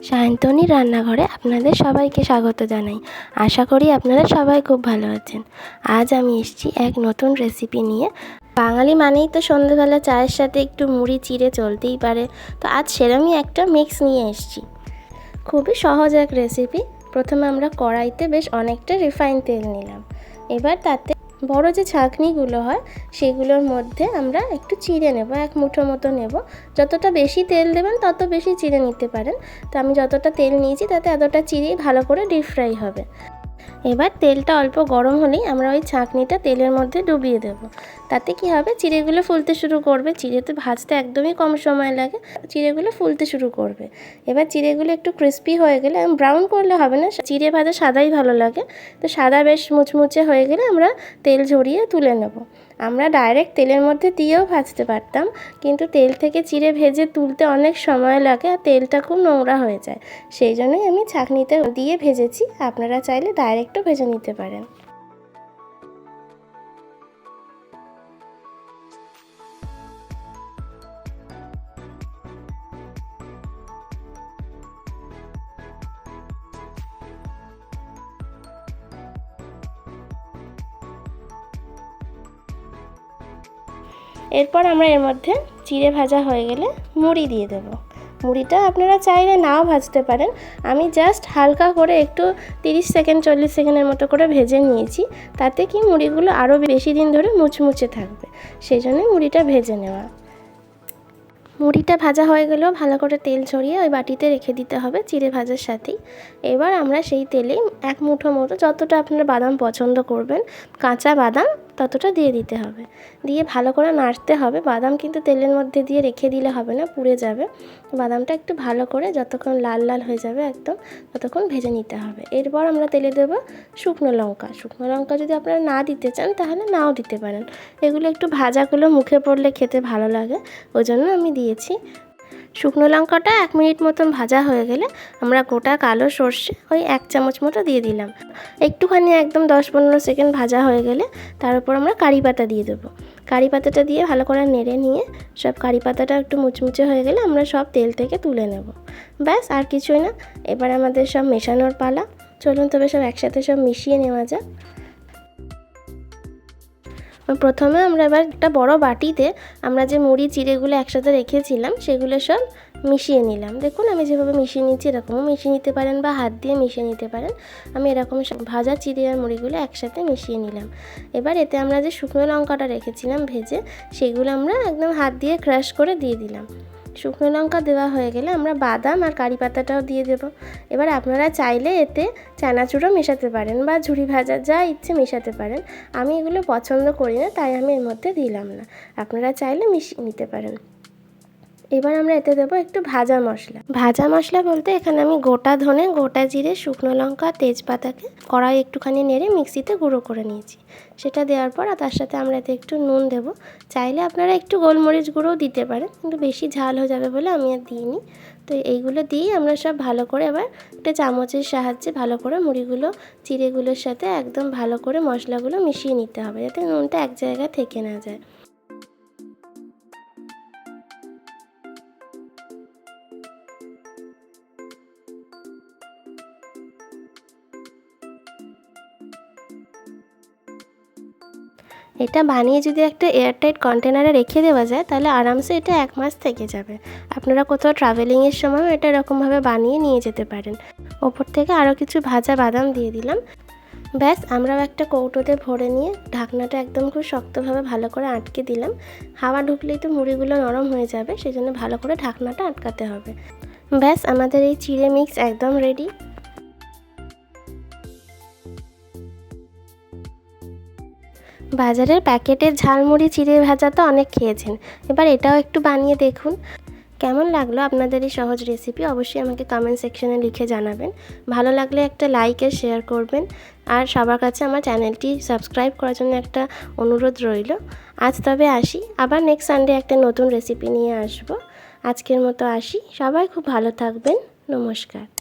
সায়ন্তনী রান্নাঘরে আপনাদের সবাইকে স্বাগত জানাই। আশা করি আপনারা সবাই খুব ভালো আছেন। আজ আমি এসেছি এক নতুন রেসিপি নিয়ে। বাঙালি মানেই তো সন্ধ্যেবেলা চায়ের সাথে একটু মুড়ি চিড়ে চলতেই পারে। তো আজ সেরমই একটা মিক্স নিয়ে এসেছি। খুবই সহজ এক রেসিপি প্রথমে আমরা কড়াইতে বেশ অনেকটা রিফাইন তেল নিলাম। এবার তাতে বড় যে ছাঁকনিগুলো হয়, সেগুলোর মধ্যে আমরা একটু চিড়ে নেব, এক মুঠো মতো নেব। যতটা বেশি তেল দেবেন, তত বেশি চিড়ে নিতে পারেন। তো আমি যতটা তেল নিয়েছি, তাতে এতটা চিড়েই ভালো করে ডিপ ফ্রাই হবে। এবার তেলটা অল্প গরম হলেই আমরা ওই ছাঁকনিটা তেলের মধ্যে ডুবিয়ে দেব। তাতে কি হবে? চিড়েগুলো ফুলতে শুরু করবে। চিড়েতে ভাজতে একদমই কম সময় লাগে। চিড়েগুলো ফুলতে শুরু করবে। এবার চিড়েগুলো একটু ক্রিস্পি হয়ে গেলে ব্রাউন করলে হবে না। চিড়ে ভাজা সাদাই ভালো লাগে। তো সাদা বেশ মুচমুচে হয়ে গেলে আমরা তেল ঝরিয়ে তুলে নেব। আমরা ডাইরেক্ট তেলের মধ্যে দিয়েও ভাজতে পারতাম, কিন্তু তেল থেকে চিড়ে ভেজে তুলতে অনেক সময় লাগে আর তেলটা খুব নোংরা হয়ে যায়। সেই জন্যই আমি ছাঁকনিতে দিয়ে ভেজেছি। আপনারা চাইলে ডাইরেক্টও ভেজে নিতে পারেন। এরপর আমরা এর মধ্যে চিড়ে ভাজা হয়ে গেলে মুড়ি দিয়ে দেবো। মুড়িটা আপনারা চাইলে নাও ভাজতে পারেন। আমি জাস্ট হালকা করে একটু তিরিশ সেকেন্ড, চল্লিশ সেকেন্ডের মতো করে ভেজে নিয়েছি। তাতে কি মুড়িগুলো আরও বেশি দিন ধরে মুচমুচে থাকবে। সেই জন্যই মুড়িটা ভেজে নেওয়া। মুড়িটা ভাজা হয়ে গেলেও ভালো করে তেল ছড়িয়ে ওই বাটিতে রেখে দিতে হবে চিড়ে ভাজার সাথেই। এবার আমরা সেই তেলেই এক মুঠো মতো যতটা আপনারা বাদাম পছন্দ করবেন, কাঁচা বাদাম ততটা দিয়ে দিতে হবে। দিয়ে ভালো করে নাড়তে হবে। বাদাম কিন্তু তেলের মধ্যে দিয়ে রেখে দিলে হবে না, পুড়ে যাবে। বাদামটা একটু ভালো করে যতক্ষণ লাল লাল হয়ে যাবে একদম ততক্ষণ ভেজে নিতে হবে। এরপর আমরা তেলে দেবো শুকনো লঙ্কা। শুকনো লঙ্কা যদি আপনারা না দিতে চান, তাহলে নাও দিতে পারেন। এগুলো একটু ভাজাগুলো মুখে পড়লে খেতে ভালো লাগে। ওই জন্য আমি দিয়েছি শুকনো লঙ্কাটা এক মিনিট মতন ভাজা হয়ে গেলে আমরা গোটা কালো সর্ষে ওই এক চামচ মতো দিয়ে দিলাম। একটুখানি একদম দশ পনেরো সেকেন্ড ভাজা হয়ে গেলে তার উপর আমরা কারি পাতা দিয়ে দেবো। কারি পাতাটা দিয়ে ভালো করে নেড়ে নিয়ে সব কারি পাতাটা একটু মুচমুচে হয়ে গেলে আমরা সব তেল থেকে তুলে নেব। ব্যাস, আর কিছুই না। এবার আমাদের সব মেশানোর পালা। চলুন তবে সব একসাথে সব মিশিয়ে নেওয়া যাক। প্রথমে আমরা এবার একটা বড় বাটিতে আমরা যে মুড়ি, চিড়েগুলো একসাথে রেখেছিলাম, সেগুলো সব মিশিয়ে নিলাম। দেখুন, আমি যেভাবে মিশিয়ে নিচ্ছি এরকমও মিশিয়ে নিতে পারেন বা হাত দিয়ে মিশিয়ে নিতে পারেন। আমি এরকম ভাজা চিড়ে আর মুড়িগুলো একসাথে মিশিয়ে নিলাম। এবার এতে আমরা যে শুকনো লঙ্কাটা রেখেছিলাম ভেজে, সেগুলো আমরা একদম হাত দিয়ে ক্রাশ করে দিয়ে দিলাম। শুকনো লঙ্কা দেওয়া হয়ে গেলে আমরা বাদাম আর কারি পাতাটাও দিয়ে দেব। এবার আপনারা চাইলে এতে চানাচুরও মেশাতে পারেন বা ঝুড়ি ভাজা যা ইচ্ছে মেশাতে পারেন। আমি এগুলো পছন্দ করি না, তাই আমি এর মধ্যে দিলাম না। আপনারা চাইলে মিশিয়ে নিতে পারেন। এবার আমরা এতে দেবো একটু ভাজা মশলা। ভাজা মশলা বলতে এখানে আমি গোটা ধনে, গোটা জিরে, শুকনো লঙ্কা, তেজপাতাকে কড়াই একটুখানি নেড়ে মিক্সিতে গুঁড়ো করে নিয়েছি। সেটা দেওয়ার পর তার সাথে আমরা এতে একটু নুন দেব। চাইলে আপনারা একটু গোলমরিচ গুঁড়োও দিতে পারেন, কিন্তু বেশি ঝাল হয়ে যাবে বলে আমি আর দিইনি। তো এইগুলো দিয়েই আমরা সব ভালো করে এবার একটা চামচের সাহায্যে ভালো করে মুড়িগুলো চিড়েগুলোর সাথে একদম ভালো করে মশলাগুলো মিশিয়ে নিতে হবে, যাতে নুনটা এক জায়গায় থেকে না যায়। এটা বানিয়ে যদি একটা এয়ারটাইট কন্টেনারে রেখে দেওয়া যায়, তাহলে আরামসে এটা এক মাস থেকে যাবে। আপনারা কোথাও ট্রাভেলিংয়ের সময়ও এটা এরকমভাবে বানিয়ে নিয়ে যেতে পারেন। ওপর থেকে আরও কিছু ভাজা বাদাম দিয়ে দিলাম। ব্যাস, আমরাও একটা কৌটোতে ভরে নিয়ে ঢাকনাটা একদম খুব শক্তভাবে ভালো করে আটকে দিলাম। হাওয়া ঢুকলেই তো মুড়িগুলো নরম হয়ে যাবে সেই জন্য ভালো করে ঢাকনাটা আটকাতে হবে। ব্যাস, আমাদের এই চিড়ে মিক্স একদম রেডি বাজারের প্যাকেটের ঝালমুড়ি চিড়ে ভাজা তো অনেক খেয়েছেন। এবার এটাও একটু বানিয়ে দেখুন। কেমন লাগল আপনাদের এই সহজ রেসিপি অবশ্যই আমাকে কমেন্ট সেকশনে লিখে জানাবেন। ভালো লাগলে একটা লাইক আর শেয়ার করবেন। আর সবার কাছে আমার চ্যানেলটি সাবস্ক্রাইব করার জন্য একটা অনুরোধ রইল। আজ তবে আসি। আবার নেক্সট সানডে একটা নতুন রেসিপি নিয়ে আসব। আজকের মতো আসি। সবাই খুব ভালো থাকবেন। নমস্কার।